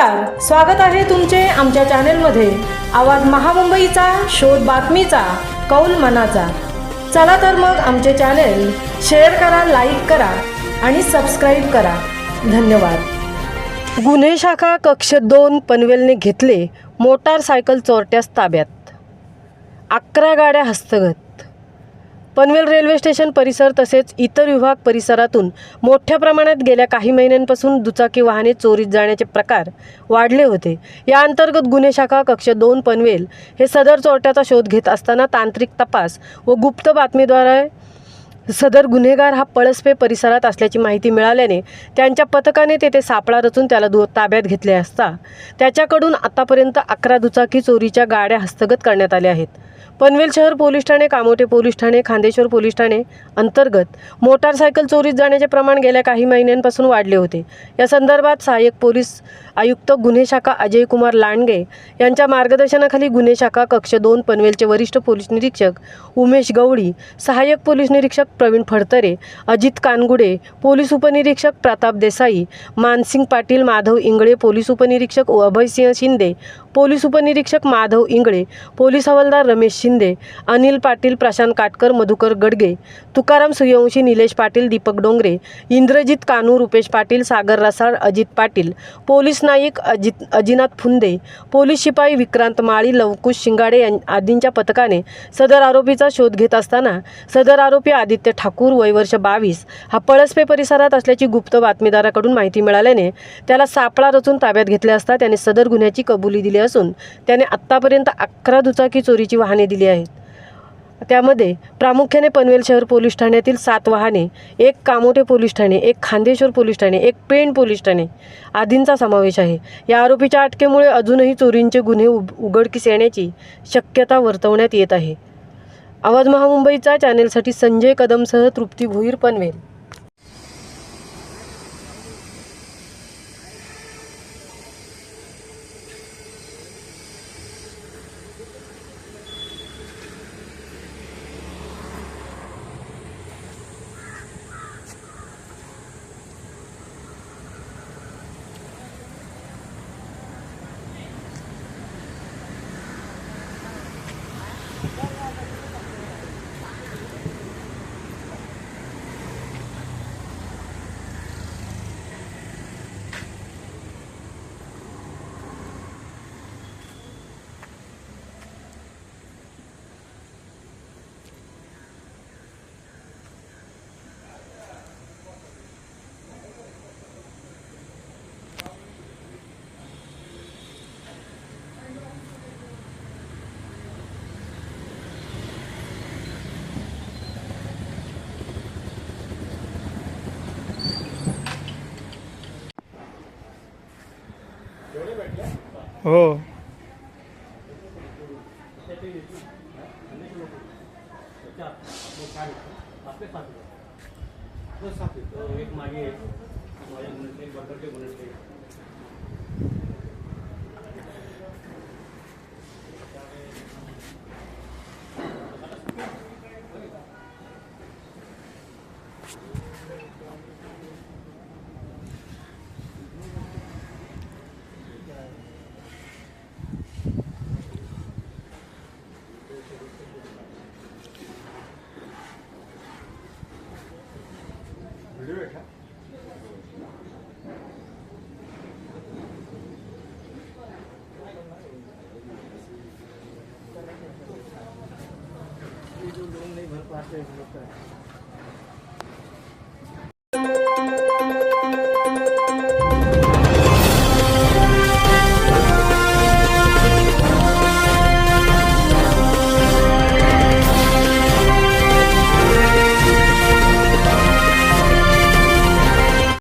नमस्कार स्वागत आहे तुमचे आमच्या चॅनेलमध्ये. आवाज महामुंबईचा शोध बातमीचा कौल मनाचा. चला तर मग आमचे चॅनेल शेअर करा लाईक करा आणि सबस्क्राईब करा. धन्यवाद. गुन्हे शाखा कक्ष दोन पनवेलने घेतले मोटारसायकल चोरट्यास ताब्यात. अकरा गाड्या हस्तगत. पनवेल रेल्वे स्टेशन परिसर तसेच इतर विभाग परिसरातून मोठ्या प्रमाणात गेल्या काही महिन्यांपासून दुचाकी वाहने चोरीत जाण्याचे प्रकार वाढले होते. या अंतर्गत गुन्हे शाखा कक्ष दोन पनवेल हे सदर चोरट्याचा शोध घेत असताना तांत्रिक तपास व गुप्त बातमीद्वारे सदर गुन्हेगार हा पळसपे परिसरात असल्याची माहिती मिळाल्याने त्यांच्या पथकाने तेथे सापळा रचून त्याला दु ताब्यात घेतले असता त्याच्याकडून आतापर्यंत अकरा दुचाकी चोरीच्या गाड्या हस्तगत करण्यात आल्या आहेत. पनवेल शहर पोलीस ठाणे कामोटे पोलीस ठाणे खांदेश्वर पोलीस ठाणे अंतर्गत मोटारसायकल चोरीत जाण्याचे प्रमाण गेल्या काही महिन्यांपासून वाढले होते. या संदर्भात सहाय्यक पोलीस आयुक्त गुन्हे शाखा अजय कुमार लांडगे यांच्या मार्गदर्शनाखाली गुन्हे शाखा कक्ष दोन पनवेलचे वरिष्ठ पोलीस निरीक्षक उमेश गवळी सहाय्यक पोलीस निरीक्षक प्रवीण फडतरे अजित कानगुडे पोलीस उपनिरीक्षक प्रताप देसाई मानसिंग पाटील माधव इंगळे पोलीस उपनिरीक्षक अभयसिंह शिंदे पोलीस उपनिरीक्षक Madhav Ingale police havaldar Ramesh Shinde Anil Patil Prashant Katkar Madhukar Gadge Tukaram Suryavanshi Nilesh Patil Deepak Dongre Indrajit Kanu Rupesh Patil Sagar Rasal Ajit Patil police Naik Ajit Ajinath Phunde police शिपाई विक्रांत माळी लवकुश शिंगाडे यां आदींच्या पथकाने सदर आरोपीचा शोध घेत असताना सदर आरोपी आदित्य ठाकूर वय वर्ष बावीस हा पळसपे परिसरात असल्याची गुप्त बातमीदाराकडून माहिती मिळाल्याने त्याला सापळा रचून ताब्यात घेतले असता त्याने सदर गुन्ह्याची कबुली दिली असून त्याने आत्तापर्यंत अकरा दुचाकी चोरीची वाहने दिली आहेत. त्यामध्ये प्रामुख्याने पनवेल शहर पोलीस ठाण्यातील सात वाहने एक कामोटे पोलीस ठाणे एक खांदेश्वर पोलीस ठाणे एक पेण पोलीस ठाणे आदींचा समावेश आहे. या आरोपीच्या अटकेमुळे अजूनही चोरींचे गुन्हे उब उघडकीस येण्याची शक्यता वर्तवण्यात येत आहे. आवाज महामुंबईचा चॅनेलसाठी संजय कदमसह तृप्ती भुईर पनवेल. हो एक मागे बैठा। ये जो लोग नहीं भर पाते हैं